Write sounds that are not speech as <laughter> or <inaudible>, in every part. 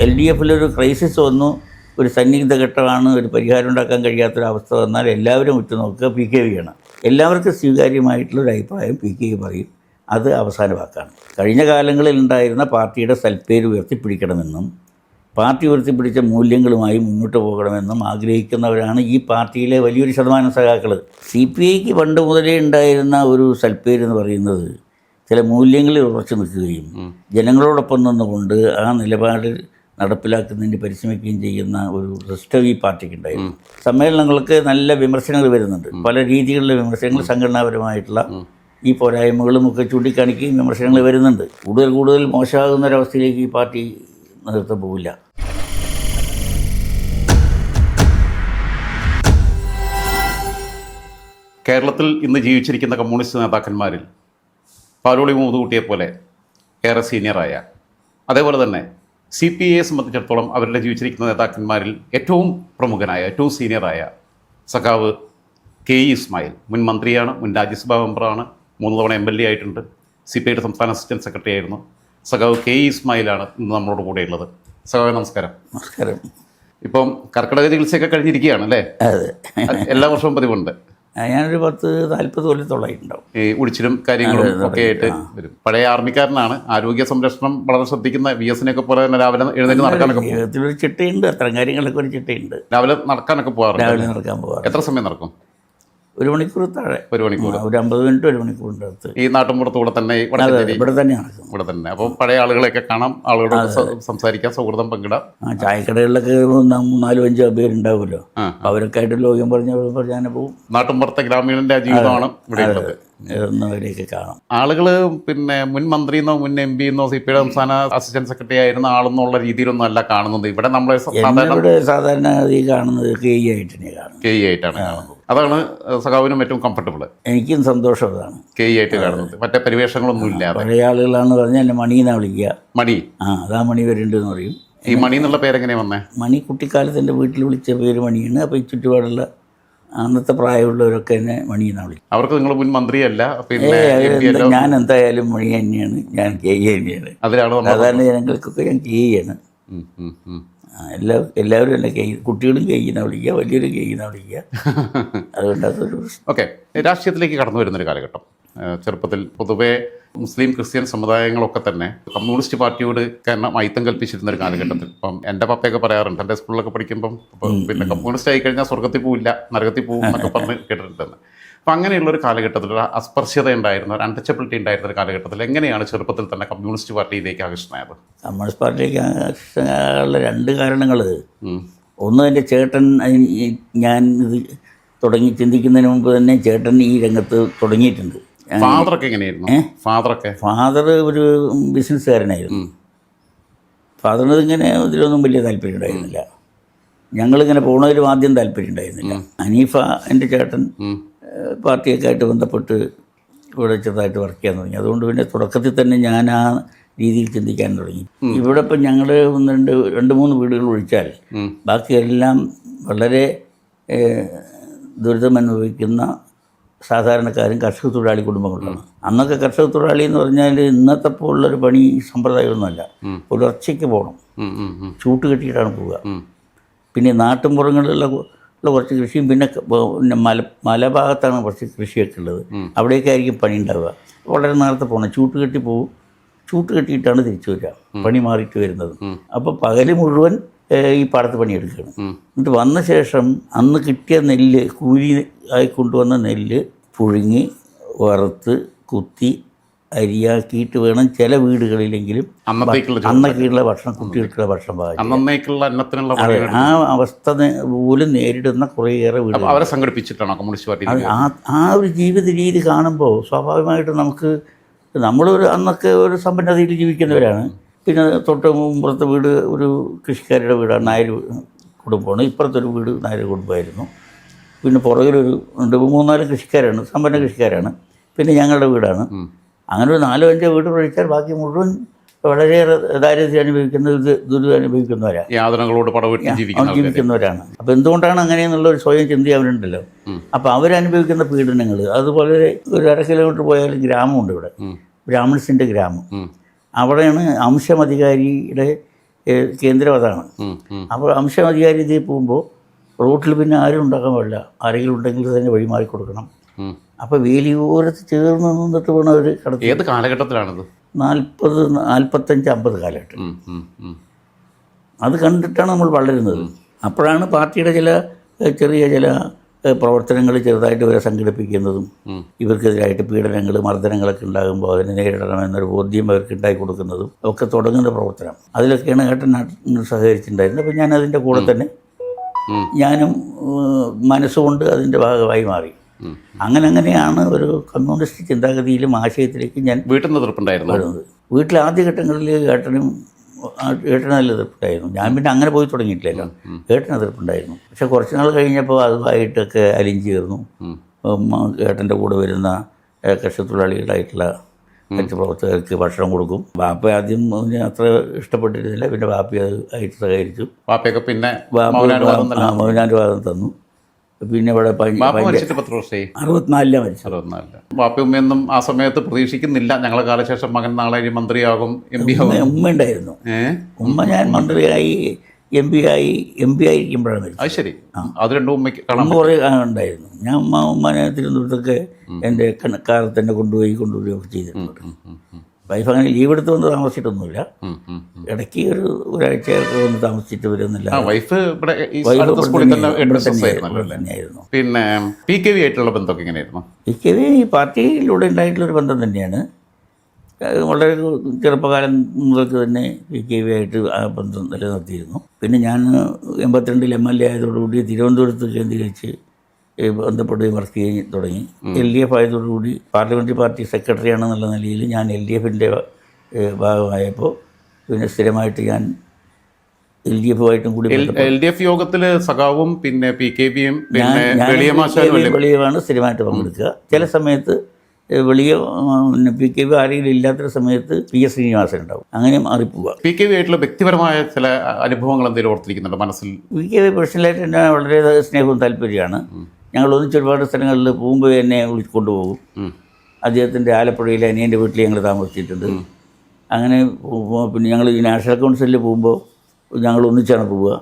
L D എഫിലൊരു crisis വന്നു ഒരു സന്നിഗ്ധ ഘട്ടമാണ് ഒരു പരിഹാരം ഉണ്ടാക്കാൻ കഴിയാത്തൊരവസ്ഥ വന്നാൽ എല്ലാവരും ഉറ്റുനോക്കുക പി കെ വിയാണ് എല്ലാവർക്കും സ്വീകാര്യമായിട്ടുള്ളൊരു അഭിപ്രായം പി കെ വി പറയും. അത് അവസാന വാക്കാണ്. കഴിഞ്ഞ കാലങ്ങളിൽ ഉണ്ടായിരുന്ന പാർട്ടിയുടെ സൽപ്പേര് ഉയർത്തിപ്പിടിക്കണമെന്നും പാർട്ടി ഉയർത്തിപ്പിടിച്ച മൂല്യങ്ങളുമായി മുന്നോട്ട് പോകണമെന്നും ആഗ്രഹിക്കുന്നവരാണ് ഈ പാർട്ടിയിലെ വലിയൊരു ശതമാനം സഖാക്കൾ സി പി ഐക്ക് പണ്ട് മുതലേ ഉണ്ടായിരുന്ന ഒരു സൽപ്പേര് എന്ന് പറയുന്നത് ചില മൂല്യങ്ങളിൽ ഉറച്ചു നിൽക്കുകയും ജനങ്ങളോടൊപ്പം നിന്നുകൊണ്ട് ആ നിലപാട് നടപ്പിലാക്കുന്നതിന് പരിശ്രമിക്കുകയും ചെയ്യുന്ന ഒരു സിസ്റ്റം ഈ പാർട്ടിക്ക് ഉണ്ടായിരുന്നു. സമ്മേളനങ്ങൾക്ക് നല്ല വിമർശനങ്ങൾ വരുന്നുണ്ട്. പല രീതികളിലെ വിമർശനങ്ങൾ സംഘടനാപരമായിട്ടുള്ള ഈ പോരായ്മകളും ഒക്കെ ചൂണ്ടിക്കാണിക്കുകയും വിമർശനങ്ങൾ വരുന്നുണ്ട്. കൂടുതൽ കൂടുതൽ മോശമാകുന്ന ഒരവസ്ഥയിലേക്ക് ഈ പാർട്ടി നേതൃത്വം പോവില്ല. കേരളത്തിൽ ഇന്ന് ജീവിച്ചിരിക്കുന്ന കമ്മ്യൂണിസ്റ്റ് നേതാക്കന്മാരിൽ പാലോളി മൂതുകുട്ടിയെ പോലെ ഏറെ സീനിയറായ അതേപോലെ തന്നെ സി പി ഐയെ സംബന്ധിച്ചിടത്തോളം അവരുടെ ജീവിച്ചിരിക്കുന്ന നേതാക്കന്മാരിൽ ഏറ്റവും പ്രമുഖനായ ഏറ്റവും സീനിയറായ സഖാവ് കെ ഇ ഇസ്മായിൽ മുൻ മന്ത്രിയാണ് മുൻ രാജ്യസഭാ മെമ്പറാണ് മൂന്ന് തവണ എം എൽ എ ആയിട്ടുണ്ട് സി പി ഐയുടെ സംസ്ഥാന അസിസ്റ്റന്റ് സെക്രട്ടറി ആയിരുന്നു. സഖാവ് കെ ഇ ഇസ്മായിലാണ് ഇന്ന് നമ്മളോട് കൂടെ ഉള്ളത്. സഖാവ് നമസ്കാരം. നമസ്കാരം. ഇപ്പം കർക്കിടക ചികിത്സയൊക്കെ കഴിഞ്ഞിരിക്കുകയാണ് അല്ലേ? എല്ലാ വർഷവും പതിവുണ്ട്. ഞാനൊരു പത്ത് നാൽപ്പത് കൊല്ലത്തോളമായിട്ടുണ്ടാവും ഈ ഉടിച്ചിലും കാര്യങ്ങളും ഒക്കെ ആയിട്ട് വരും. പഴയ ആർമിക്കാരനാണ് ആരോഗ്യ സംരക്ഷണം വളരെ ശ്രദ്ധിക്കുന്ന വി എസിനെയൊക്കെ പോലെ തന്നെ രാവിലെ എഴുന്നേറ്റ് നടക്കാനൊക്കെ ചിട്ടയുണ്ട് അത്തരം കാര്യങ്ങളൊക്കെ ഒരു ചിട്ടയുണ്ട്. രാവിലെ നടക്കാനൊക്കെ പോകാറുണ്ട്. രാവിലെ നടക്കാൻ പോകാറ് എത്ര സമയം നടക്കും? ഒരു മണിക്കൂർ താഴെ. ഒരു മണിക്കൂർ. ഒരു അമ്പത് മിനിറ്റ് ഒരു മണിക്കൂറിന്റെ അടുത്ത്. ഈ തന്നെ ഈ അതെ വടക്കഞ്ചേരി ഇവിടെ തന്നെയാണ്. ഇവിടെ തന്നെ. അപ്പോൾ പഴയ ആളുകളെയൊക്കെ കാണാം ആളുകളോട് സംസാരിക്കാൻ സംസാരിക്കാം സൗഹൃദം പങ്കിടാം. ആ ചായക്കടകളിലൊക്കെ നാലും അഞ്ചോ പേരുണ്ടാവുമല്ലോ. അവരൊക്കെ ആയിട്ട് ലോകം പറഞ്ഞ പറഞ്ഞാൽ പോവും നാട്ടുമ്പുറത്തെ ഗ്രാമീണന്റെ ജീവിതമാണ് ഇവിടെ ഉള്ളത്. എന്നവരെയൊക്കെ കാണാം. ആളുകൾ പിന്നെ മുൻ മന്ത്രിന്നോ മുൻ എം പി എന്നോ സി പി ഐ സംസ്ഥാന അസിസ്റ്റന്റ് സെക്രട്ടറി ആയിരുന്ന ആളെന്നുള്ള രീതിയിലൊന്നും അല്ല കാണുന്നത്. ഇവിടെ നമ്മൾ സാധാരണ സാധാരണ കാണുന്നത് കെ ഇ ആയിട്ടാണ് തന്നെ കെ ഇ ആയിട്ടാണ് കാണുന്നത്. അതാണ് സഖാവിനും ഏറ്റവും കംഫർട്ടബിൾ എനിക്കും സന്തോഷം അതാണ്. കെ ആയിട്ട് കാണുന്നത്. മറ്റേ പരിവേഷങ്ങളൊന്നും ഇല്ലാതെ പഴയ ആളുകളാണെന്ന് പറഞ്ഞാൽ എന്നെ മണീന്നാ വിളിക്കുക. മണി? ആ അതാ മണി വരുന്നുണ്ടെന്ന് പറയും. ഈ മണി എന്നുള്ള പേരെങ്ങനെയാണ് വന്നേ? മണി കുട്ടിക്കാലത്ത് എന്റെ വീട്ടിൽ വിളിച്ച പേര് മണിയാണ്. അപ്പോൾ ഈ ചുറ്റുപാടുള്ള അന്നത്തെ പ്രായമുള്ളവരൊക്കെ എന്നെ മണി എന്നാ വിളിക്കും. അവർക്ക് നിങ്ങൾ മുൻ മന്ത്രിയല്ല പിന്നെ ഞാൻ എന്തായാലും മണി തന്നെയാണ്. ഞാൻ കെ ഇ തന്നെയാണ് സാധാരണ ജനങ്ങൾക്കൊക്കെ ഞാൻ കെ ആണ്. എല്ലാ എല്ലാവരും തന്നെ കൈ കുട്ടികളും കെ ഇന്നാ വിളിക്കുക വലിയൊരു കെ ഇന്നാ വിളിക്കുക. <laughs> അതുകൊണ്ട് അതൊരു പ്രശ്നം. ഓക്കെ രാഷ്ട്രീയത്തിലേക്ക് കടന്നു വരുന്നൊരു കാലഘട്ടം. ചെറുപ്പത്തിൽ പൊതുവേ മുസ്ലിം ക്രിസ്ത്യൻ സമുദായങ്ങളൊക്കെ തന്നെ കമ്മ്യൂണിസ്റ്റ് പാർട്ടിയോട് കാരണം അയിത്തം കൽപ്പിച്ചിരുന്ന ഒരു കാലഘട്ടത്തിൽ. ഇപ്പം എന്റെ പപ്പയൊക്കെ പറയാറുണ്ട് എന്റെ സ്കൂളിലൊക്കെ പഠിക്കുമ്പം പിന്നെ കമ്മ്യൂണിസ്റ്റ് ആയി കഴിഞ്ഞാൽ സ്വർഗത്തിൽ പോവില്ല നരകത്തിൽ പോകും എന്നൊക്കെ <laughs> പറഞ്ഞ് കേട്ടിട്ടുണ്ടെന്ന് അപ്പം അങ്ങനെയുള്ള ഒരു കാലഘട്ടത്തിൽ ഒരു അസ്പർശ്യത ഉണ്ടായിരുന്ന ഒരു അൺടച്ചബിലിറ്റി ഉണ്ടായിരുന്ന ഒരു കാലഘട്ടത്തിൽ എങ്ങനെയാണ് ചെറുപ്പത്തിൽ തന്നെ കമ്മ്യൂണിസ്റ്റ് പാർട്ടിയിലേക്ക് ആകർഷണമായത് കമ്മ്യൂണിസ്റ്റ് പാർട്ടിയിലേക്ക് ആകർഷിക്കാനുള്ള രണ്ട് കാരണങ്ങൾ ഒന്ന് എന്റെ ചേട്ടൻ ഞാൻ ഇത് തുടങ്ങി ചിന്തിക്കുന്നതിന് മുമ്പ് തന്നെ ചേട്ടൻ ഈ രംഗത്ത് തുടങ്ങിയിട്ടുണ്ട്. ഫാദറൊക്കെ എങ്ങനെയായിരുന്നു? ഫാദറൊക്കെ ഫാദർ ഒരു ബിസിനസ്സുകാരനായിരുന്നു ഫാദറിന് ഇങ്ങനെ ഇതിലൊന്നും വലിയ താല്പര്യം ഉണ്ടായിരുന്നില്ല. ഞങ്ങളിങ്ങനെ പോണതിലും ആദ്യം താല്പര്യം ഉണ്ടായിരുന്നില്ല. അനീഫ എന്റെ ചേട്ടൻ പാർട്ടിയൊക്കെ ആയിട്ട് ബന്ധപ്പെട്ട് ഇവിടെ ചെറുതായിട്ട് വർക്ക് ചെയ്യാൻ തുടങ്ങി. അതുകൊണ്ട് പിന്നെ തുടക്കത്തിൽ തന്നെ ഞാൻ ആ രീതിയിൽ ചിന്തിക്കാൻ തുടങ്ങി. ഇവിടെ ഇപ്പം ഞങ്ങൾ ഒന്ന് രണ്ട് രണ്ട് മൂന്ന് വീടുകൾ ഒഴിച്ചാൽ. ബാക്കിയെല്ലാം വളരെ ദുരിതം അനുഭവിക്കുന്ന സാധാരണക്കാരും കർഷക തൊഴിലാളി കുടുംബങ്ങളാണ് അന്നൊക്കെ കർഷക തൊഴിലാളി എന്ന് പറഞ്ഞാൽ ഇന്നത്തെ പോലുള്ളൊരു പണി സമ്പ്രദായമൊന്നുമല്ല. പുലർച്ചയ്ക്ക് പോകണം. ചൂട്ട് കെട്ടിയിട്ടാണ് പോവുക. പിന്നെ നാട്ടിൻപുറങ്ങളിലുള്ള കു- ഉള്ള കുറച്ച് കൃഷിയും പിന്നെ പിന്നെ മല മലഭാഗത്താണ് കുറച്ച് കൃഷിയൊക്കെ ഉള്ളത്. അവിടെയൊക്കെ ആയിരിക്കും പണി ഉണ്ടാവുക. വളരെ നേരത്തെ പോകണം ചൂട്ട് കെട്ടി പോകും ചൂട്ട് കെട്ടിയിട്ടാണ് തിരിച്ചു വരിക. പണി മാറിയിട്ട് വരുന്നത്. അപ്പോൾ പകൽ മുഴുവൻ ഈ പാടത്ത് പണിയെടുക്കുകയാണ്. എന്നിട്ട് വന്ന ശേഷം അന്ന് കിട്ടിയ നെല്ല് കൂലി ആയി കൊണ്ടുവന്ന നെല്ല് പുഴുങ്ങി വറുത്ത് കുത്തി അരിയാക്കിയിട്ട് വേണം ചില വീടുകളിലെങ്കിലും അന്നൊക്കെയുള്ള ഭക്ഷണം. കുട്ടികൾക്കുള്ള ഭക്ഷണം അന്നേക്കുള്ള അന്നത്തിനുള്ള ആ അവസ്ഥ പോലും നേരിടുന്ന കുറേയേറെ വീടുകൾ. അവരെ സംഘടിപ്പിച്ചിട്ടാണോ കമ്മ്യൂണിസ്റ്റ് പാർട്ടി ആ ആ ഒരു ജീവിത രീതി കാണുമ്പോൾ സ്വാഭാവികമായിട്ട് നമുക്ക് നമ്മളൊരു അന്നൊക്കെ ഒരു സമ്പന്നതയിൽ ജീവിക്കുന്നവരാണ്. പിന്നെ തൊട്ട് മുമ്പുറത്തെ വീട് ഒരു കൃഷിക്കാരുടെ വീടാണ് നായർ കുടുംബമാണ്. ഇപ്പുറത്തൊരു വീട് നായർ കുടുംബമായിരുന്നു. പിന്നെ പുറകിലൊരു രണ്ട് മൂന്നാൽ കൃഷിക്കാരാണ് സമ്പന്ന കൃഷിക്കാരാണ്. പിന്നെ ഞങ്ങളുടെ വീടാണ്. അങ്ങനെ ഒരു നാലോ അഞ്ചോ വീട് ഒഴിച്ചാൽ ബാക്കി മുഴുവൻ വളരെയേറെ ദാരിദ്ര്യം അനുഭവിക്കുന്ന ഇത് ദുരിതം അനുഭവിക്കുന്നവരാണ് യാതനകളോട് ജീവിക്കുന്നവരാണ് അപ്പോൾ എന്തുകൊണ്ടാണ് അങ്ങനെയെന്നുള്ള ഒരു സ്വയം ചിന്ത അവരുണ്ടല്ലോ അപ്പോൾ അവരനുഭവിക്കുന്ന പീഡനങ്ങൾ അതുപോലെ ഒരു അര കിലോമീറ്റർ പോയാൽ ഗ്രാമമുണ്ട് ഇവിടെ. ബ്രാഹ്മിൺസിന്റെ ഗ്രാമം. അവിടെയാണ് അംശമധികാരിയുടെ കേന്ദ്രം അതാണ്. അപ്പോൾ അംശം ഇതിൽ പോകുമ്പോൾ റോട്ടിൽ പിന്നെ ആരും ഉണ്ടാക്കാൻ പാടില്ല. ആരെങ്കിലും ഉണ്ടെങ്കിൽ തന്നെ വഴിമാറി കൊടുക്കണം. അപ്പോൾ വേലിയോരത്ത് ചേർന്ന് നിന്നിട്ട് വേണം അവർ കടത്തി. ഏത് കാലഘട്ടത്തിലാണത്? നാൽപ്പത് നാൽപ്പത്തഞ്ച് അമ്പത് കാലഘട്ടം. അത് കണ്ടിട്ടാണ് നമ്മൾ വളരുന്നത്. അപ്പോഴാണ് പാർട്ടിയുടെ ചില ചെറിയ ചില പ്രവർത്തനങ്ങൾ ചെറുതായിട്ട് ഇവരെ സംഘടിപ്പിക്കുന്നതും. ഇവർക്കെതിരായിട്ട് പീഡനങ്ങൾ മർദ്ദനങ്ങളൊക്കെ ഉണ്ടാകുമ്പോൾ അതിനെ നേരിടണമെന്നൊരു ബോധ്യം അവർക്ക് ഉണ്ടാക്കി കൊടുക്കുന്നതും ഒക്കെ തുടങ്ങുന്ന പ്രവർത്തനം. അതിലൊക്കെയാണ് ഏട്ടൻ സഹകരിച്ചിട്ടുണ്ടായിരുന്നത്. അപ്പം ഞാൻ അതിന്റെ കൂടെ തന്നെ ഞാനും മനസ്സുകൊണ്ട് അതിന്റെ ഭാഗമായി മാറി. അങ്ങനെ അങ്ങനെയാണ് ഒരു കമ്മ്യൂണിസ്റ്റ് ചിന്താഗതിയിലും ആശയത്തിലേക്ക് ഞാൻ വീട്ടിൽ നിന്ന് എതിർപ്പുണ്ടായിരുന്നു വരുന്നത്. വീട്ടിൽ ആദ്യഘട്ടങ്ങളിൽ ഏട്ടനും ഏട്ടനല്ല ഏട്ടന് നല്ല എതിർപ്പുണ്ടായിരുന്നു ഞാൻ പിന്നെ അങ്ങനെ പോയി തുടങ്ങിയിട്ടില്ലല്ലോ ഏട്ടന് എതിർപ്പുണ്ടായിരുന്നു പക്ഷെ കുറച്ച് നാൾ കഴിഞ്ഞപ്പോൾ അതുമായിട്ടൊക്കെ അലിഞ്ച് ചേർന്നു. ഏട്ടന്റെ കൂടെ വരുന്ന കക്ഷത്തൊഴിലാളികളായിട്ടുള്ള കർഷകത്തൊഴിലാളികളായിട്ടുള്ള മറ്റു പ്രവർത്തകർക്ക് ഭക്ഷണം കൊടുക്കും. വാപ്പ ആദ്യം അത്ര ഇഷ്ടപ്പെട്ടിരുന്നില്ല. പിന്നെ ബാപ്പി അത് ആയിട്ട് സഹകരിച്ചു. വാപ്പയൊക്കെ പിന്നെ മൗനാനുവാദം തന്നു. പിന്നെ ഇവിടെ പത്ത് വർഷമായി? അറുപത്തിനാലിലാണ് മരിച്ചത് അറുപത്തിനാലിൽ. വാപ്പയുമ്മയൊന്നും ആ സമയത്ത് പ്രതീക്ഷിക്കുന്നില്ല. ഞങ്ങളെ കാലശേഷം മകൻ നാളെ മന്ത്രിയാകും എം പി ആകും. ഉമ്മ ഉണ്ടായിരുന്നു. ഉമ്മ ഞാൻ മന്ത്രിയായി എം പി ആയി എം പി ആയിരിക്കുമ്പോഴാണ് മരിച്ചത്. അത് ശരി. അത് രണ്ടും ഉമ്മയ്ക്ക് കാണാൻ കുറെ ഉണ്ടായിരുന്നു. ഞാൻ ഉമ്മ ഉമ്മനെ തിരുവനന്തപുരത്തൊക്കെ എന്റെ കാലത്ത് തന്നെ കൊണ്ടുപോയി കൊണ്ടുവരികയൊക്കെ ചെയ്തിട്ടുണ്ട്. വൈഫ് അങ്ങനെ ലീവ് എടുത്ത് വന്ന് താമസിച്ചിട്ടൊന്നുമില്ല. ഇടയ്ക്ക് ഒരു ഒരാഴ്ചയൊക്കെ വന്ന് താമസിച്ചിട്ട് വരുന്നില്ല. വൈഫ് ഇവിടെ തന്നെയായിരുന്നു. പിന്നെ പി കെ വി ആയിട്ടുള്ള ബന്ധമൊക്കെ എങ്ങനെയായിരുന്നു? പി കെ വി ഈ പാർട്ടിയിലൂടെ ഉണ്ടായിട്ടുള്ളൊരു ബന്ധം തന്നെയാണ്. വളരെ ചെറുപ്പകാലം മുതൽക്ക് തന്നെ പി കെ വി ആയിട്ട് ആ ബന്ധം നിലനിർത്തിയിരുന്നു. പിന്നെ ഞാൻ എൺപത്തിരണ്ടിൽ എം എൽ എ ആയതോടുകൂടി തിരുവനന്തപുരത്ത് കേന്ദ്രീകരിച്ച് ഈ ബന്ധപ്പെടുകയും വർക്ക് ചെയ്ത് തുടങ്ങി. എൽ ഡി എഫ് ആയതോടുകൂടി പാർലമെന്ററി പാർട്ടി സെക്രട്ടറി ആണെന്നുള്ള നിലയിൽ ഞാൻ എൽ ഡി എഫിന്റെ ഭാഗമായപ്പോൾ പിന്നെ സ്ഥിരമായിട്ട് ഞാൻ എൽ ഡി എഫുമായിട്ടും കൂടി ബന്ധപ്പെട്ടു. എൽ ഡി എഫ് യോഗത്തിൽ സഖാവും പിന്നെ പി കെ പിയും വെളിയമാണ് സ്ഥിരമായിട്ട് പങ്കെടുക്കുക. ചില സമയത്ത് വെളിയ പി കെ വി ആരെങ്കിലും ഇല്ലാത്ത സമയത്ത് പി എസ് ശ്രീനിവാസൻ ഉണ്ടാവും. അങ്ങനെ മാറിപ്പോവുക പി കെ വി ആയിട്ടുള്ള വ്യക്തിപരമായ ചില അനുഭവങ്ങൾ എന്തെങ്കിലും ഓർത്തിരിക്കുന്നുണ്ടോ മനസ്സിൽ? പി കെ വി പേഴ്സണലായിട്ട് എന്നെ വളരെ സ്നേഹവും താല്പര്യമാണ്. ഞങ്ങൾ ഒന്നിച്ച് ഒരുപാട് സ്ഥലങ്ങളിൽ പോകുമ്പോൾ എന്നെ വിളിച്ചു കൊണ്ടുപോകും. അദ്ദേഹത്തിന്റെ ആലപ്പുഴയിലെ അനിയന്റെ വീട്ടിൽ ഞങ്ങൾ താമസിച്ചിട്ടുണ്ട്. അങ്ങനെ പിന്നെ ഞങ്ങൾ ഈ നാഷണൽ കൗൺസിലിൽ പോകുമ്പോൾ ഞങ്ങൾ ഒന്നിച്ചാണ് പോവുക.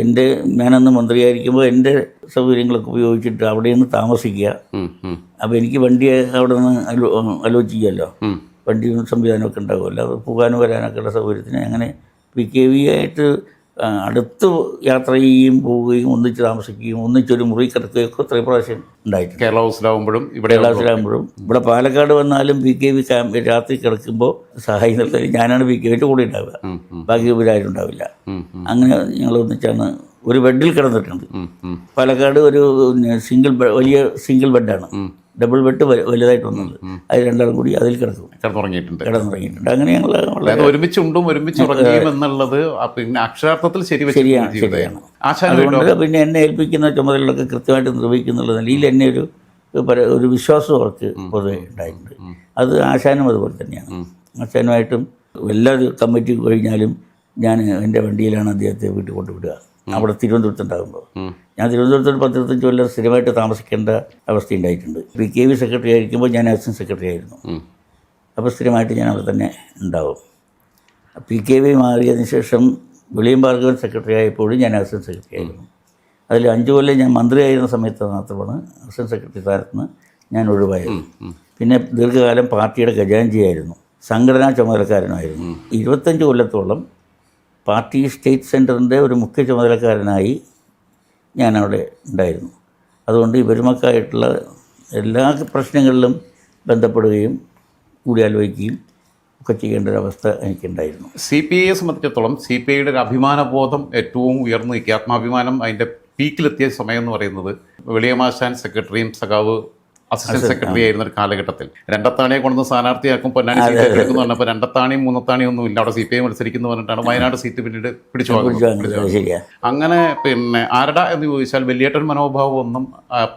എന്റെ ഞാനന്ന് മന്ത്രിയായിരിക്കുമ്പോൾ എന്റെ സൗകര്യങ്ങളൊക്കെ ഉപയോഗിച്ചിട്ട് അവിടെ നിന്ന് താമസിക്കുക. അപ്പോൾ എനിക്ക് വണ്ടി അവിടെ നിന്ന് അലോ ആലോചിക്കുമല്ലോ ഉം. വണ്ടിയും സംവിധാനമൊക്കെ ഉണ്ടാകുമല്ലോ അത് പോകാനും വരാനൊക്കെ ഉള്ള സൗകര്യത്തിന് അങ്ങനെ പി കെ വി ആയിട്ട് അടുത്ത് യാത്ര ചെയ്യുകയും പോവുകയും ഒന്നിച്ച് താമസിക്കുകയും ഒന്നിച്ചൊരു മുറി കിടക്കുകയൊക്കെ എത്രയും പ്രാവശ്യം ഉണ്ടായിട്ടുണ്ട് കേരള ഹൗസിലാവുമ്പോഴും ഇവിടെ കേരള ഹൗസിലാവുമ്പോഴും ഇവിടെ പാലക്കാട് വന്നാലും പി കെ വി ക്യാമ്പ് രാത്രി കിടക്കുമ്പോൾ സഹായിക്കുന്നത് ഞാനാണ് പി കെ വിന്റെ കൂടെ ഉണ്ടാവുക. ബാക്കി ഇവരാരും ഉണ്ടാവില്ല. അങ്ങനെ ഞങ്ങൾ ഒന്നിച്ചാണ് ഒരു ബെഡിൽ കിടന്നിട്ടുണ്ട്. പാലക്കാട് ഒരു സിംഗിൾ വലിയ സിംഗിൾ ബെഡാണ്. ഡബിൾ ബെഡ് വലുതായിട്ട് വന്നത്. അത് രണ്ടാളും കൂടി അതിൽ കിടക്കും കിടന്നുറങ്ങിയിട്ടുണ്ട്. കിടന്നുറങ്ങിയിട്ടുണ്ട്. അങ്ങനെ ഞങ്ങൾ ഒരുമിച്ച് ഉണ്ടും ഒരുമിച്ച് ഉറങ്ങിയും എന്നുള്ളത് പിന്നെ അക്ഷരാർത്ഥത്തിൽ ശരി ശരിയാണ് ശരിയാണ്. അതുകൊണ്ട് പിന്നെ എന്നെ ഏൽപ്പിക്കുന്ന ചുമതലകളൊക്കെ കൃത്യമായിട്ട് നിർവഹിക്കുന്നുള്ള നിലയിൽ എന്നെ ഒരു ഒരു വിശ്വാസം അവർക്ക് പൊതുവെ ഉണ്ടായിട്ടുണ്ട്. അത് ആശാനും അതുപോലെ തന്നെയാണ്. ആശാനുമായിട്ടും എല്ലാ കമ്മിറ്റി കഴിഞ്ഞാലും ഞാൻ എന്റെ വണ്ടിയിലാണ് അദ്ദേഹത്തെ വീട്ടിൽ കൊണ്ടുവിടുക. അവിടെ തിരുവനന്തപുരത്തുണ്ടാകുമ്പോൾ ഉണ്ടാകുമ്പോൾ ഞാൻ തിരുവനന്തപുരത്ത് പത്തിരുപത്തഞ്ച് കൊല്ലം സ്ഥിരമായിട്ട് താമസിക്കേണ്ട അവസ്ഥ ഉണ്ടായിട്ടുണ്ട് പി കെ വി സെക്രട്ടറി ആയിരിക്കുമ്പോൾ ഞാൻ അസിസ്റ്റന്റ് സെക്രട്ടറി ആയിരുന്നു. അപ്പോൾ സ്ഥിരമായിട്ട് ഞാൻ അവിടെ തന്നെ ഉണ്ടാവും. പി കെ വി മാറിയതിന് ശേഷം വിളിയം ഭാർഗവൻ സെക്രട്ടറി ആയപ്പോഴും ഞാൻ അസിസ്റ്റന്റ് സെക്രട്ടറി ആയിരുന്നു. അതിൽ അഞ്ച് കൊല്ലം ഞാൻ മന്ത്രിയായിരുന്ന സമയത്ത് മാത്രമാണ് അസിസ്റ്റന്റ് സെക്രട്ടറി സ്ഥാനത്ത് നിന്ന് ഞാൻ ഒഴിവായത്. പിന്നെ ദീർഘകാലം പാർട്ടിയുടെ ഖജാൻജിയായിരുന്നു സംഘടനാ ചുമതലക്കാരനായിരുന്നു. ഇരുപത്തഞ്ച് കൊല്ലത്തോളം പാർട്ടി സ്റ്റേറ്റ് സെന്ററിന്റെ ഒരു മുഖ്യ ചുമതലക്കാരനായി ഞാൻ ഉണ്ടായിരുന്നു. അതുകൊണ്ട് ഇവരുമൊക്കെയായിട്ടുള്ള എല്ലാ പ്രശ്നങ്ങളിലും ബന്ധപ്പെടുകയും കൂടിയാലോചിക്കുകയും ഒക്കെ ചെയ്യേണ്ട ഒരവസ്ഥ എനിക്കുണ്ടായിരുന്നു. സി പി ഐയെ സംബന്ധിച്ചിടത്തോളം സി പി ഐയുടെ ഒരു അഭിമാനബോധം ഏറ്റവും ഉയർന്നു നിൽക്കുക ആത്മാഭിമാനം അതിന്റെ പീക്കിലെത്തിയ സമയം എന്ന് പറയുന്നത് വെളിയമാശാൻ സെക്രട്ടറിയും സഖാവ് അസിസ്റ്റന്റ് സെക്രട്ടറി ആയിരുന്ന ഒരു കാലഘട്ടത്തിൽ. രണ്ടത്താണിയെ കൊണ്ടുവന്ന് സ്ഥാനാർത്ഥിയാക്കും പൊന്നാനി സീറ്റ് എടുക്കുന്നു പറഞ്ഞപ്പോൾ രണ്ടത്താണിയും മൂന്നത്താണിയും ഒന്നും ഇല്ല അവിടെ സി പി ഐ മത്സരിക്കുന്നു പറഞ്ഞിട്ടാണ് വയനാട് സീറ്റ് പിന്നീട് പിടിച്ചു അങ്ങനെ പിന്നെ ആരടാ എന്ന് ചോദിച്ചാൽ വലിയേട്ടൻ മനോഭാവം ഒന്നും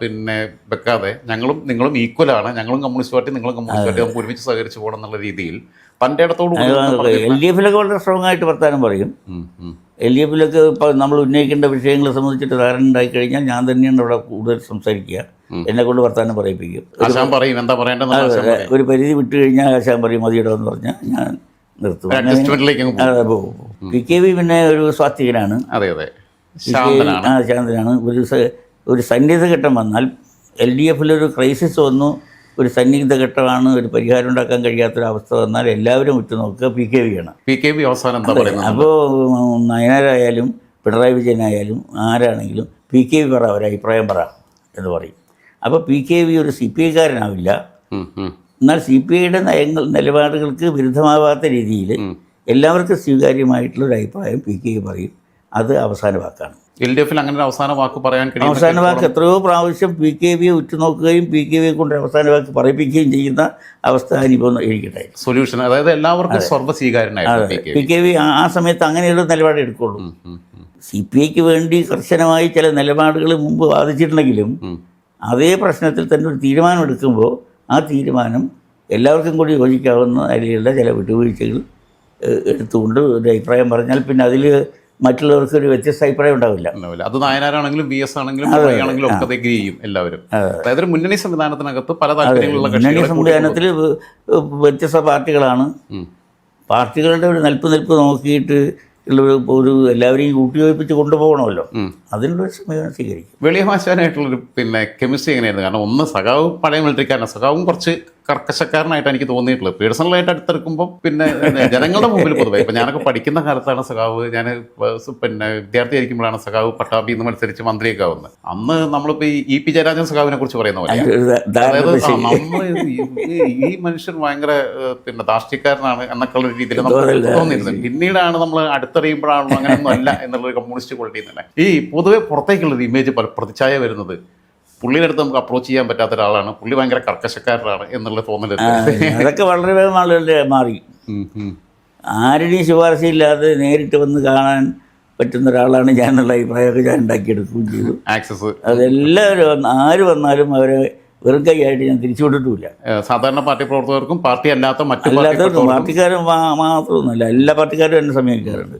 പിന്നെ വെക്കാതെ ഞങ്ങളും നിങ്ങളും ഈക്വലാണ് ഞങ്ങളും കമ്മ്യൂണിസ്റ്റ് പാർട്ടി നിങ്ങളും കമ്മ്യൂണിസ്റ്റ് പാർട്ടി നമുക്ക് ഒരുമിച്ച് സഹകരിച്ച് പോകണം എന്നുള്ള രീതിയിൽ പണ്ടേടത്തോട് ഇടത്തോട് എൽ ഡി എഫിലൊക്കെ വളരെ സ്ട്രോങ് ആയിട്ട് വർത്താനം പറയും. എൽ ഡി എഫിലൊക്കെ ഇപ്പോൾ നമ്മൾ ഉന്നയിക്കേണ്ട വിഷയങ്ങളെ സംബന്ധിച്ചിട്ട് ധാരണ ഉണ്ടായി കഴിഞ്ഞാൽ ഞാൻ തന്നെയാണ് അവിടെ കൂടുതൽ സംസാരിക്കുക. എന്നെ കൊണ്ട് വർത്താനം പറയിപ്പിക്കും. ആശാൻ പറയും എന്താ പറയേണ്ടത് ഒരു പരിധി വിട്ട് കഴിഞ്ഞാൽ ആശാൻ പറയും മതിയിടോ എന്ന് പറഞ്ഞാൽ ഞാൻ നിർത്തും. അതെ പോകും പി കെ വി പിന്നെ ഒരു സ്വാത്വികനാണ്. അതെ അതെ. ശാന്തനാണ്. ഒരു ഒരു സന്നിധ ഘട്ടം വന്നാൽ എൽ ഡി എഫിലൊരു ക്രൈസിസ് വന്നു. ഒരു സന്നിഗ്ധ ഘട്ടമാണ് ഒരു പരിഹാരം ഉണ്ടാക്കാൻ കഴിയാത്തൊരവസ്ഥ വന്നാൽ എല്ലാവരും ഉറ്റുനോക്കുക പി കെ വിയാണ് പി കെ വി അവസാനം എന്താ പറയുന്നത്? അപ്പോൾ നയനാരായാലും പിണറായി വിജയനായാലും ആരാണെങ്കിലും പി കെ വി പറ ഒരു അഭിപ്രായം പറ എന്ന് പറയും. അപ്പോൾ പി കെ വി ഒരു സി പി ഐക്കാരനാവില്ല. എന്നാൽ സി പി ഐയുടെ നയങ്ങൾ നിലപാടുകൾക്ക് വിരുദ്ധമാവാത്ത രീതിയിൽ എല്ലാവർക്കും സ്വീകാര്യമായിട്ടുള്ള ഒരു അഭിപ്രായം പി കെ വി പറയും. അത് അവസാന വാക്കാണ്. എൽ ഡി എഫിൽ അങ്ങനെ ഒരു അവസാന വാക്ക് പറയാൻ കഴിയും അവസാന വാക്ക് എത്രയോ പ്രാവശ്യം പി കെ വിയെ ഉറ്റുനോക്കുകയും പി കെ വിയെ കൊണ്ട് അവസാന വാക്ക് പറയിപ്പിക്കുകയും ചെയ്യുന്ന അവസ്ഥ ഇനിയിപ്പോൾ ഇരിക്കട്ടെ സൊല്യൂഷൻ അതായത് എല്ലാവർക്കും സർവ സ്വീകാരനായിരുന്നു പി കെ വി. ആ സമയത്ത് അങ്ങനെയുള്ള നിലപാട് എടുക്കുള്ളൂ. സി പി ഐക്ക് വേണ്ടി കർശനമായി ചില നിലപാടുകൾ മുമ്പ് വാദിച്ചിട്ടുണ്ടെങ്കിലും അതേ പ്രശ്നത്തിൽ തന്നെ ഒരു തീരുമാനം എടുക്കുമ്പോൾ ആ തീരുമാനം എല്ലാവർക്കും കൂടി യോജിക്കാവുന്ന നിലയിലുള്ള ചില വിട്ടുവീഴ്ചകൾ എടുത്തുകൊണ്ട് ഒരു അഭിപ്രായം പറഞ്ഞാൽ പിന്നെ അതിൽ മറ്റുള്ളവർക്ക് ഒരു വ്യത്യസ്ത അഭിപ്രായം ഉണ്ടാവില്ല. ഉണ്ടാവില്ല. അത് നായനാരാണെങ്കിലും വി എസ് ആണെങ്കിലും ആണെങ്കിലും ഒക്കെ അഗ്രി ചെയ്യും എല്ലാവരും. അതായത് ഒരു മുന്നണി സംവിധാനത്തിനകത്ത് പല താല്പര്യങ്ങളുള്ള മുന്നണി സംവിധാനത്തിൽ വ്യത്യസ്ത പാർട്ടികളാണ്. പാർട്ടികളുടെ ഒരു നിൽപ്പ് നിൽപ്പ് നോക്കിയിട്ട് ഒരു എല്ലാവരെയും കൂട്ടിയോജിപ്പിച്ച് കൊണ്ടുപോകണമല്ലോ. ഉം. അതിനുള്ളൊരു സമീപനം സ്വീകരിക്കും. വെളിയമാശാനായിട്ടുള്ളൊരു പിന്നെ കെമിസ്ട്രി എങ്ങനെയായിരുന്നു? കാരണം ഒന്ന് സഖാവ് പഴയ മിലിറ്ററിക്കാരനാണ് സഖാവും കുറച്ച് കർക്കശക്കാരനായിട്ട് എനിക്ക് തോന്നിയിട്ടുള്ളത്. പേഴ്സണലായിട്ട് അടുത്തെടുക്കുമ്പോൾ പിന്നെ ജനങ്ങളുടെ മുമ്പിൽ പൊതുവെ ഇപ്പം ഞാനൊക്കെ പഠിക്കുന്ന കാലത്താണ് സഖാവ് ഞാൻ പിന്നെ വിദ്യാർത്ഥി ആയിരിക്കുമ്പോഴാണ് സഖാവ് പട്ടാമ്പി എന്ന് മത്സരിച്ച് മന്ത്രിയൊക്കെ ആവുന്നത്. അന്ന് നമ്മളിപ്പോൾ ഈ ഇ പി ജയരാജൻ സഖാവിനെ കുറിച്ച് പറയുന്ന പോലെ. അതായത് നമ്മൾ ഈ- മനുഷ്യൻ ഭയങ്കര പിന്നെ ധാർഷ്ട്യക്കാരനാണ് എന്നൊക്കെയുള്ള രീതിയിൽ നമ്മൾ തോന്നിയിരുന്നത് പിന്നീടാണ് നമ്മൾ അടുത്തറിയുമ്പോഴാണല്ലോ അങ്ങനെയൊന്നും അല്ല എന്നുള്ളൊരു കമ്മ്യൂണിസ്റ്റ് ക്വാളിറ്റി തന്നെ ഈ പൊതുവെ പുറത്തേക്കുള്ള ഒരു ഇമേജ് പല പ്രതിച്ഛായ വരുന്നത്. പുള്ളിയുടെ അടുത്ത് നമുക്ക് അപ്രോച്ച് ചെയ്യാൻ പറ്റാത്ത ഒരാളാണ്. പുള്ളി ഭയങ്കര കർക്കശക്കാരനാണ് എന്നുള്ള തോന്നൽ അതൊക്കെ വളരെ വേഗം ആളുകളുടെ മാറി. ആരുടെയും ശുപാർശ ഇല്ലാതെ ശുപാർശയില്ലാതെ നേരിട്ട് വന്ന് കാണാൻ പറ്റുന്ന ഒരാളാണ് ഞാൻ എന്നുള്ള അഭിപ്രായമൊക്കെ ഞാൻ ഉണ്ടാക്കിയെടുക്കുകയും ചെയ്തു. ആക്സസ് അതെല്ലാവരും ആര് വന്നാലും അവരെ വെറും കൈയായിട്ട് ഞാൻ തിരിച്ചു വിട്ടിട്ടുമില്ല. സാധാരണ പാർട്ടി പ്രവർത്തകർക്കും പാർട്ടി അല്ലാത്ത മറ്റു അല്ലാത്തവർക്കും പാർട്ടിക്കാരും മാത്രമൊന്നുമല്ല. എല്ലാ പാർട്ടിക്കാരും എന്നെ സമീപിക്കാറുണ്ട്.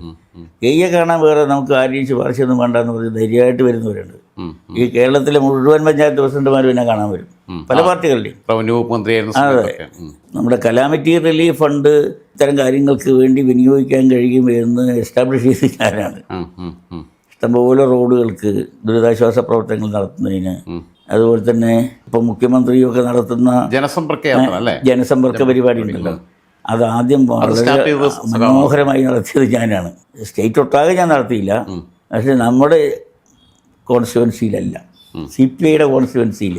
കെയ്യെ കാണാൻ വേറെ നമുക്ക് ആരെയും ശുപാർശയൊന്നും വേണ്ടെന്ന് പറഞ്ഞ് ധൈര്യമായിട്ട് വരുന്നവരുണ്ട്. ഈ കേരളത്തിലെ മുഴുവൻ പഞ്ചായത്ത് പ്രസിഡന്റുമാരും എന്നെ കാണാൻ വരും. പല പാർട്ടികളുടെയും. റവന്യൂ വകുപ്പ് മന്ത്രിയായിരുന്ന സമയത്തൊക്കെ. നമ്മുടെ കലാമിറ്റി റിലീഫ് ഫണ്ട് ഇത്തരം കാര്യങ്ങൾക്ക് വേണ്ടി വിനിയോഗിക്കാൻ കഴിയും എന്ന് എസ്റ്റാബ്ലിഷ് ചെയ്ത് ഞാനാണ്. ഇഷ്ടംപോലെ റോഡുകൾക്ക് ദുരിതാശ്വാസ പ്രവർത്തനങ്ങൾ നടത്തുന്നതിന് അതുപോലെ തന്നെ ഇപ്പം മുഖ്യമന്ത്രിയൊക്കെ നടത്തുന്ന ജനസമ്പർക്ക അല്ലേ? ജനസമ്പർക്ക പരിപാടി ഉണ്ടല്ലോ അത് ആദ്യം വളരെ മനോഹരമായി നടത്തിയത് ഞാനാണ്. സ്റ്റേറ്റ് ഒട്ടാകെ ഞാൻ നടത്തിയില്ല. പക്ഷെ നമ്മുടെ കോൺസ്റ്റുവൻസിയിലല്ല സി പി ഐയുടെ കോൺസ്റ്റുവൻസിയിൽ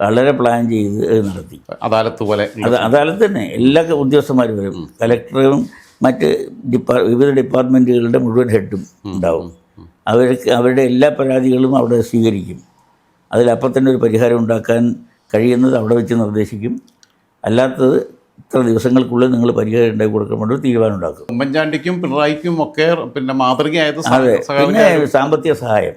വളരെ പ്ലാൻ ചെയ്ത് നടത്തി. അദാലത്ത് പോലെ അത് അദാലത്ത് തന്നെ എല്ലാ ഉദ്യോഗസ്ഥന്മാരും വരും. കലക്ടറും മറ്റ് ഡിപ്പാ വിവിധ ഡിപ്പാർട്ട്മെന്റുകളുടെ മുഴുവൻ ഹെഡും ഉണ്ടാവും. അവർക്ക് അവരുടെ എല്ലാ പരാതികളും അവിടെ സ്വീകരിക്കും. അതിലപ്പം തന്നെ ഒരു പരിഹാരം ഉണ്ടാക്കാൻ കഴിയുന്നത് അവിടെ വെച്ച് നിർദ്ദേശിക്കും. അല്ലാത്തത് ഇത്ര ദിവസങ്ങൾക്കുള്ളിൽ നിങ്ങൾ പരിഹാരം ഉണ്ടാക്കി കൊടുക്കുമ്പോൾ ഒരു തീരുമാനം ഉണ്ടാക്കും. ഉമ്മൻചാണ്ടിക്കും പിണറായിക്കും ഒക്കെ പിന്നെ മാതൃകയായത് അതെ. പിന്നെ സാമ്പത്തിക സഹായം.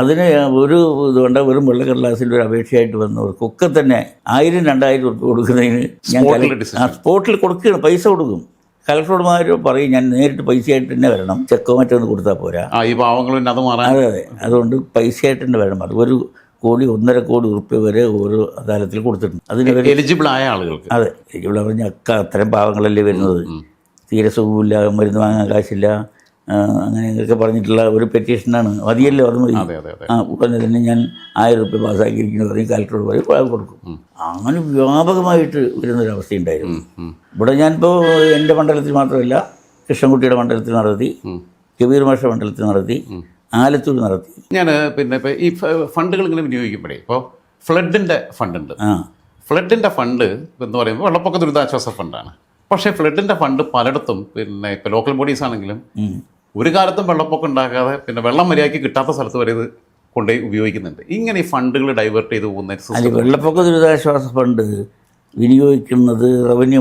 അതിന് ഒരു ഇതുകൊണ്ട് വെറും വെള്ളക്കടലാസിൽ ഒരു അപേക്ഷയായിട്ട് വന്നവർക്കൊക്കെ തന്നെ ആയിരം രണ്ടായിരം ഉറുപ്പ് കൊടുക്കുന്നതിന് ഞാൻ സ്പോട്ടിൽ കൊടുക്കുകയാണ്. പൈസ കൊടുക്കും. കലക്ടർമാർ പറയും ഞാൻ നേരിട്ട് പൈസയായിട്ട് തന്നെ വരണം. ചെക്കോ മറ്റൊന്ന് കൊടുത്താൽ പോരാ. ഈ പാവങ്ങൾ അത് മാറാം അതെ അതെ. അതുകൊണ്ട് പൈസയായിട്ട് തന്നെ വരണം അത് ഒരു കോടി ഒന്നര കോടി ഉറുപ്പ്യ വരെ ഓരോ അദാലത്തിൽ കൊടുത്തിട്ടുണ്ട്. അതിന് എലിജിബിൾ ആയ ആളുകൾക്ക്. അതെ എലിജിബിൾ പറഞ്ഞ അക്ക അത്തരം പാവങ്ങളല്ലേ വരുന്നത്. തീരെ സുഖമില്ല മരുന്ന് വാങ്ങാൻ കാശില്ല അങ്ങനെയൊക്കെ പറഞ്ഞിട്ടുള്ള ഒരു പെറ്റീഷനാണ് മതിയല്ലോ അത് മതി. ആ ഉടനെ തന്നെ ഞാൻ ആയിരം റുപ്യ പാസ്സാക്കിയിരിക്കുന്നു പറയും കലക്ടറോട് പറയും അത് കൊടുക്കും. അങ്ങനെ വ്യാപകമായിട്ട് വരുന്നൊരവസ്ഥയുണ്ടായിരുന്നു. ഇവിടെ ഞാനിപ്പോൾ എന്റെ മണ്ഡലത്തിൽ മാത്രമല്ല കൃഷ്ണൻകുട്ടിയുടെ മണ്ഡലത്തിൽ നടത്തി കബീർ മാഷ മണ്ഡലത്തിൽ നടത്തി ആലത്തൂർ നടത്തി. ഞാൻ പിന്നെ ഇപ്പൊ ഈ ഫണ്ടുകൾ ഇങ്ങനെ വിനിയോഗിക്കുമ്പോഴേ ഇപ്പോൾ ഫ്ലഡിന്റെ ഫണ്ട് ഉണ്ട് ആ. ഫ്ലഡിന്റെ ഫണ്ട് എന്ന് പറയുമ്പോൾ വെള്ളപ്പൊക്ക ദുരിതാശ്വാസ ഫണ്ടാണ്. പക്ഷേ ഫ്ലഡിന്റെ ഫണ്ട് പലയിടത്തും പിന്നെ ഇപ്പോൾ ലോക്കൽ ബോഡീസ് ആണെങ്കിലും ഒരു കാലത്തും വെള്ളപ്പൊക്കം ഉണ്ടാക്കാതെ പിന്നെ വെള്ളം മര്യാദയ്ക്ക് കിട്ടാത്ത സ്ഥലത്ത് വരെ ഇത് കൊണ്ടുപോയി ഉപയോഗിക്കുന്നുണ്ട്. ഇങ്ങനെ ഈ ഫണ്ടുകൾ ഡൈവേർട്ട് ചെയ്ത് പോകുന്ന വെള്ളപ്പൊക്ക ദുരിതാശ്വാസ ഫണ്ട് വിനിയോഗിക്കുന്നത് റവന്യൂ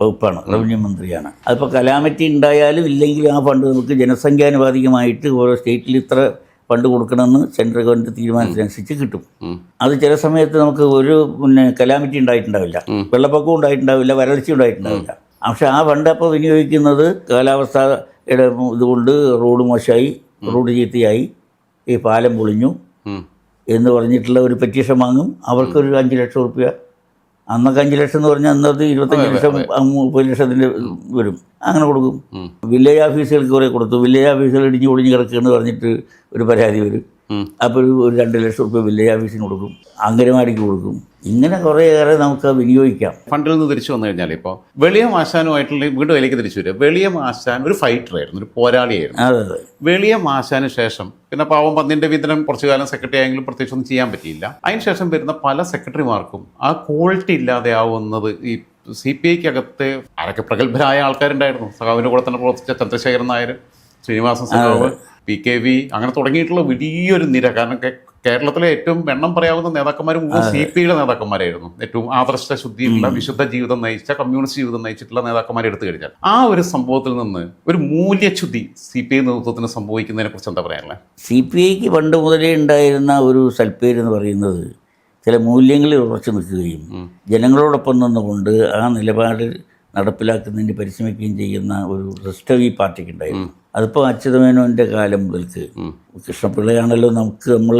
വകുപ്പാണ് റവന്യൂ മന്ത്രിയാണ്. അതിപ്പോൾ കലാമറ്റി ഉണ്ടായാലും ഇല്ലെങ്കിലും ആ ഫണ്ട് നമുക്ക് ജനസംഖ്യാനുപാതികമായിട്ട് ഓരോ സ്റ്റേറ്റിൽ ഇത്ര ഫണ്ട് കൊടുക്കണമെന്ന് സെൻട്രൽ ഗവൺമെന്റ് തീരുമാനത്തിനനുസരിച്ച് കിട്ടും. അത് ചില സമയത്ത് നമുക്ക് ഒരു പിന്നെ കലാമിറ്റി ഉണ്ടായിട്ടുണ്ടാവില്ല. വെള്ളപ്പൊക്കം ഉണ്ടായിട്ടുണ്ടാവില്ല വരൾച്ച ഉണ്ടായിട്ടുണ്ടാവില്ല. പക്ഷേ ആ ഫണ്ട് അപ്പോൾ വിനിയോഗിക്കുന്നത് കാലാവസ്ഥയുടെ ഇതുകൊണ്ട് റോഡ് മോശമായി റോഡ് ചീത്തയായി ഈ പാലം പൊളിഞ്ഞു എന്ന് പറഞ്ഞിട്ടുള്ള ഒരു പെറ്റീഷൻ വാങ്ങും. അവർക്കൊരു അഞ്ച് ലക്ഷം റുപ്യ അന്നൊക്കെ അഞ്ച് ലക്ഷം എന്ന് പറഞ്ഞാൽ അന്നത് ഇരുപത്തഞ്ച് ലക്ഷം മുപ്പത് ലക്ഷത്തിന്റെ വരും. അങ്ങനെ കൊടുക്കും. വില്ലേജ് ഓഫീസുകൾക്ക് കുറേ കൊടുത്തു. വില്ലേജ് ഓഫീസുകൾ ഇടിഞ്ഞ് ഒളിഞ്ഞ് കിടക്കുകയെന്ന് പറഞ്ഞിട്ട് ഒരു പരാതി വരും. അപ്പോൾ ഒരു രണ്ട് ലക്ഷം റുപ്യ വില്ലേജ് ഓഫീസിന് കൊടുക്കും. അങ്കനവാടിക്ക് കൊടുക്കും. ഇങ്ങനെ കുറേയേറെ നമുക്ക് വിനിയോഗിക്കാം. ഫണ്ടിൽ നിന്ന് തിരിച്ചു വന്നു കഴിഞ്ഞാൽ ഇപ്പോൾ വെളിയ മാശാനുമായിട്ടുള്ള വീണ്ടും അതിലേക്ക് തിരിച്ചു വരിക. വെളിയ ആശാൻ ഒരു ഫൈറ്റർ ആയിരുന്നു ഒരു പോരാളിയായിരുന്നു. അതെ അതെ. വെളിയ ആശാന് ശേഷം പിന്നെ പാവം പന്നിന്റെ വിതരണം കുറച്ചു കാലം സെക്രട്ടറി ആയെങ്കിലും പ്രത്യേകിച്ച് ഒന്നും ചെയ്യാൻ പറ്റിയില്ല. അതിന് ശേഷം വരുന്ന പല സെക്രട്ടറിമാർക്കും ആ ക്വാളിറ്റി ഇല്ലാതെ ആവുന്നത് ഈ സി പി ഐക്ക് അകത്ത് ആരൊക്കെ പ്രഗത്ഭരായ ആൾക്കാരുണ്ടായിരുന്നു. സഖാവിന്റെ കൂടെ തന്നെ പ്രവർത്തിച്ച ചന്ദ്രശേഖരൻ നായർ ശ്രീനിവാസൻ സഖാവ് പി കെ വി അങ്ങനെ തുടങ്ങിയിട്ടുള്ള വലിയൊരു നിര. കാരണം കേരളത്തിലെ ഏറ്റവും എണ്ണം പറയാവുന്ന നേതാക്കന്മാർ മുഴുവൻ സി പി ഐയുടെ നേതാക്കന്മാരായിരുന്നു. ഏറ്റവും ആദർശ ശുദ്ധിയുള്ള വിശുദ്ധ ജീവിതം നയിച്ച കമ്മ്യൂണിസ്റ്റ് ജീവിതം നയിച്ചിട്ടുള്ള നേതാക്കന്മാരെ എടുത്തു കഴിഞ്ഞാൽ ആ ഒരു സംഭവത്തിൽ നിന്ന് ഒരു മൂല്യച്യുതി സി പി ഐ നേതൃത്വത്തിന് സംഭവിക്കുന്നതിനെ കുറിച്ച് എന്താ പറയാനുള്ളത്? സി പി ഐക്ക് പണ്ട് മുതലേ ഉണ്ടായിരുന്ന ഒരു സൽപ്പേര് എന്ന് പറയുന്നത് ചില മൂല്യങ്ങളിൽ ഉറച്ചു നിൽക്കുകയും ജനങ്ങളോടൊപ്പം നിന്നുകൊണ്ട് ആ നിലപാട് നടപ്പിലാക്കുന്നതിന് പരിശ്രമിക്കുകയും ചെയ്യുന്ന ഒരു സിസ്റ്റം ഈ പാർട്ടിക്ക് ഉണ്ടായിരുന്നു. അതിപ്പോൾ അച്യുതമേനോന്റെ കാലം മുതൽക്ക് കൃഷ്ണപിള്ളയാണല്ലോ നമുക്ക് നമ്മൾ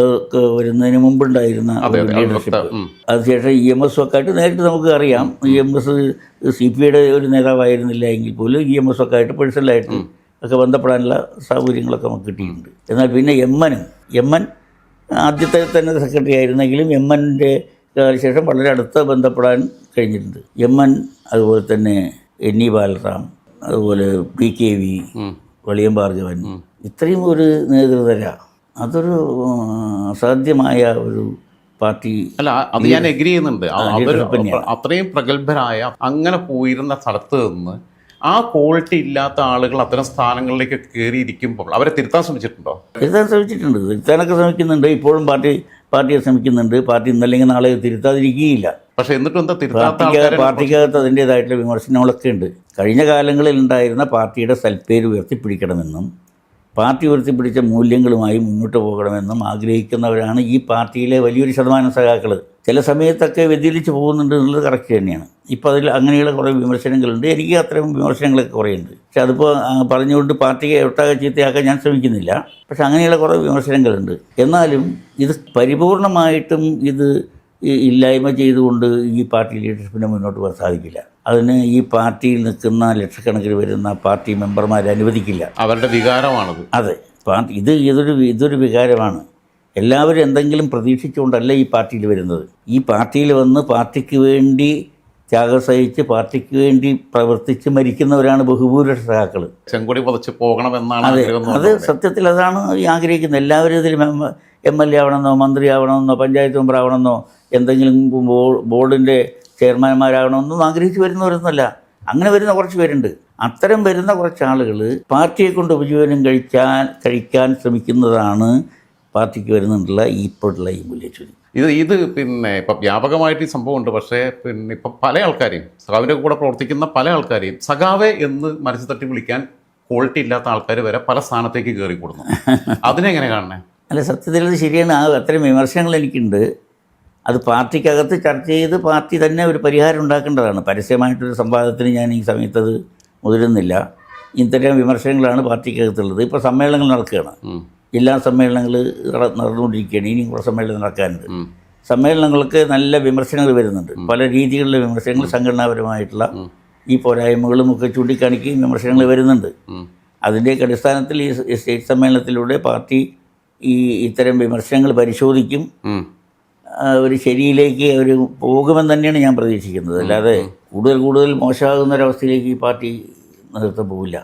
വരുന്നതിന് മുമ്പുണ്ടായിരുന്ന ലീഡർഷിപ്പ് അതിനുശേഷം ഇ എം എസ് ഒക്കെ ആയിട്ട് നേരിട്ട് നമുക്ക് അറിയാം. E M S C P ഐയുടെ ഒരു നേതാവായിരുന്നില്ല എങ്കിൽ പോലും ഇ എം എസ് ഒക്കെ ആയിട്ട് പേഴ്സണലായിട്ട് ഒക്കെ ബന്ധപ്പെടാനുള്ള സൗകര്യങ്ങളൊക്കെ നമുക്ക് കിട്ടിയിട്ടുണ്ട്. എന്നാൽ പിന്നെ എം എൻ എം എൻ ആദ്യത്തെ തന്നെ സെക്രട്ടറി ആയിരുന്നെങ്കിലും എം എന്റെ ശേഷം വളരെ അടുത്ത് ബന്ധപ്പെടാൻ കഴിഞ്ഞിട്ടുണ്ട്. എം എൻ അതുപോലെ തന്നെ എൻ ഇ ബാലറാം അതുപോലെ പി കെ വി വളിയമ്പാർജവൻ ഇത്രയും ഒരു നേതൃതര. അതൊരു അസാധ്യമായ ഒരു പാർട്ടി അല്ല അത് ഞാൻ എഗ്രി ചെയ്യുന്നുണ്ട്. അത്രയും പ്രഗത്ഭരായ അങ്ങനെ പോയിരുന്ന സ്ഥലത്ത് നിന്ന് ആ ക്വാളിറ്റി ഇല്ലാത്ത ആളുകൾ അത്തരം സ്ഥാനങ്ങളിലേക്ക് കയറിയിരിക്കുമ്പോൾ അവരെ തിരുത്താൻ ശ്രമിച്ചിട്ടുണ്ടോ? തിരുത്താൻ ശ്രമിച്ചിട്ടുണ്ട്. തിരുത്താനൊക്കെ ശ്രമിക്കുന്നുണ്ട്. ഇപ്പോഴും പാർട്ടി പാർട്ടിയെ ശ്രമിക്കുന്നുണ്ട്. പാർട്ടി ഇന്നല്ലെങ്കിൽ നാളെ തിരുത്താതിരിക്കുകയില്ല. പക്ഷെ എന്നിട്ടും എന്താ തിരുത്താത്ത പാർട്ടിക്കകത്ത് അതിന്റേതായിട്ടുള്ള വിമർശനങ്ങളൊക്കെ ഉണ്ട്. കഴിഞ്ഞ കാലങ്ങളിൽ ഉണ്ടായിരുന്ന പാർട്ടിയുടെ സൽപ്പേര് ഉയർത്തിപ്പിടിക്കണമെന്നും പാർട്ടി ഉയർത്തിപ്പിടിച്ച മൂല്യങ്ങളുമായി മുന്നോട്ട് പോകണമെന്നും ആഗ്രഹിക്കുന്നവരാണ് ഈ പാർട്ടിയിലെ വലിയൊരു ശതമാനം സഖാക്കൾ ചില സമയത്തൊക്കെ വ്യതിരിച്ച് പോകുന്നുണ്ട് എന്നുള്ളത് കറക്റ്റ് തന്നെയാണ്. ഇപ്പോൾ അതിൽ അങ്ങനെയുള്ള കുറേ വിമർശനങ്ങളുണ്ട്. എനിക്ക് അത്തരം വിമർശനങ്ങളൊക്കെ കുറേ ഉണ്ട് പക്ഷെ അതിപ്പോൾ പറഞ്ഞുകൊണ്ട് പാർട്ടിയെ ഒട്ടാകെ ചീത്തയാക്കാൻ ഞാൻ ശ്രമിക്കുന്നില്ല. പക്ഷെ അങ്ങനെയുള്ള കുറേ വിമർശനങ്ങളുണ്ട്. എന്നാലും ഇത് പരിപൂർണമായിട്ടും ഇത് ഇല്ലായ്മ ചെയ്തുകൊണ്ട് ഈ പാർട്ടി ലീഡർഷിപ്പിനെ മുന്നോട്ട് പോകാൻ സാധിക്കില്ല. അതിന് ഈ പാർട്ടിയിൽ നിൽക്കുന്ന ലക്ഷക്കണക്കിന് വരുന്ന പാർട്ടി മെമ്പർമാരെ അനുവദിക്കില്ല. അവരുടെ വികാരമാണത്. അതെ. പാർട്ടി ഇത് ഇതൊരു ഇതൊരു വികാരമാണ്. എല്ലാവരും എന്തെങ്കിലും പ്രതീക്ഷിച്ചുകൊണ്ടല്ല ഈ പാർട്ടിയിൽ വരുന്നത്. ഈ പാർട്ടിയിൽ വന്ന് പാർട്ടിക്ക് വേണ്ടി ത്യാഗം സഹിച്ച് പാർട്ടിക്ക് വേണ്ടി പ്രവർത്തിച്ച് മരിക്കുന്നവരാണ് ബഹുഭൂരിപക്ഷ സഹാക്കൾ ചെങ്കൊടി പതച്ച് പോകണമെന്നാണ് അതെ. അത് സത്യത്തിൽ അതാണ് ഈ ആഗ്രഹിക്കുന്നത്. എല്ലാവരും ഇതിൽ എം എൽ എ ആവണമെന്നോ മന്ത്രി ആവണമെന്നോ പഞ്ചായത്ത് മെമ്പർ ആവണമെന്നോ എന്തെങ്കിലും ബോർഡിന്റെ ചെയർമാൻമാരാകണമെന്നൊന്നും ആഗ്രഹിച്ച് വരുന്നവരൊന്നുമല്ല. അങ്ങനെ വരുന്ന കുറച്ച് പേരുണ്ട്. അത്തരം വരുന്ന കുറച്ച് ആളുകൾ പാർട്ടിയെ കൊണ്ട് ഉപജീവനം കഴിക്കാൻ കഴിക്കാൻ ശ്രമിക്കുന്നതാണ് പാർട്ടിക്ക് വരുന്നുള്ള ഈ ഇപ്പോഴുള്ള ഈ മൂല്യച്യുതി ഇത് ഇത് പിന്നെ ഇപ്പം വ്യാപകമായിട്ട് ഈ സംഭവമുണ്ട്. പക്ഷേ പിന്നെ ഇപ്പം പല ആൾക്കാരെയും സഖാവിന്റെ കൂടെ പ്രവർത്തിക്കുന്ന പല ആൾക്കാരെയും സഖാവെ എന്ന് മനസ്സിൽ തട്ടി വിളിക്കാൻ ക്വാളിറ്റി ഇല്ലാത്ത ആൾക്കാർ വരെ പല സ്ഥാനത്തേക്ക് കയറി കൂടുന്നു അതിനെങ്ങനെ കാണണേ അല്ല സത്യത്തിൽ ശരിയാണ്. ആ അത്തരം വിമർശനങ്ങൾ എനിക്കുണ്ട്. അത് പാർട്ടിക്കകത്ത് ചർച്ച ചെയ്ത് പാർട്ടി തന്നെ ഒരു പരിഹാരം ഉണ്ടാക്കേണ്ടതാണ്. പരസ്യമായിട്ടൊരു സംവാദത്തിന് ഞാൻ ഈ സമയത്ത് അത് മുതിരുന്നില്ല. ഇത്തരം വിമർശനങ്ങളാണ് പാർട്ടിക്കകത്തുള്ളത്. ഇപ്പോൾ സമ്മേളനങ്ങൾ നടക്കുകയാണ്. എല്ലാ ജില്ലാ സമ്മേളനങ്ങൾ നട- നടന്നുകൊണ്ടിരിക്കുകയാണ്. ഇനിയും കുറേ സമ്മേളനം നടക്കാനുണ്ട്. സമ്മേളനങ്ങൾക്ക് നല്ല വിമർശനങ്ങൾ വരുന്നുണ്ട്. പല രീതികളിലെ വിമർശനങ്ങൾ സംഘടനാപരമായിട്ടുള്ള ഈ പോരായ്മകളും ഒക്കെ ചൂണ്ടിക്കാണിക്കുകയും വിമർശനങ്ങൾ വരുന്നുണ്ട്. അതിന്റെയൊക്കെ അടിസ്ഥാനത്തിൽ ഈ സ്റ്റേറ്റ് സമ്മേളനത്തിലൂടെ പാർട്ടി ഈ ഇത്തരം വിമർശനങ്ങൾ പരിശോധിക്കും. ഒരു ശരിയിലേക്ക് അവർ പോകുമെന്ന് തന്നെയാണ് ഞാൻ പ്രതീക്ഷിക്കുന്നത്. അല്ലാതെ കൂടുതൽ കൂടുതൽ മോശമാകുന്ന ഒരവസ്ഥയിലേക്ക് ഈ പാർട്ടി നേതൃത്വം പോകില്ല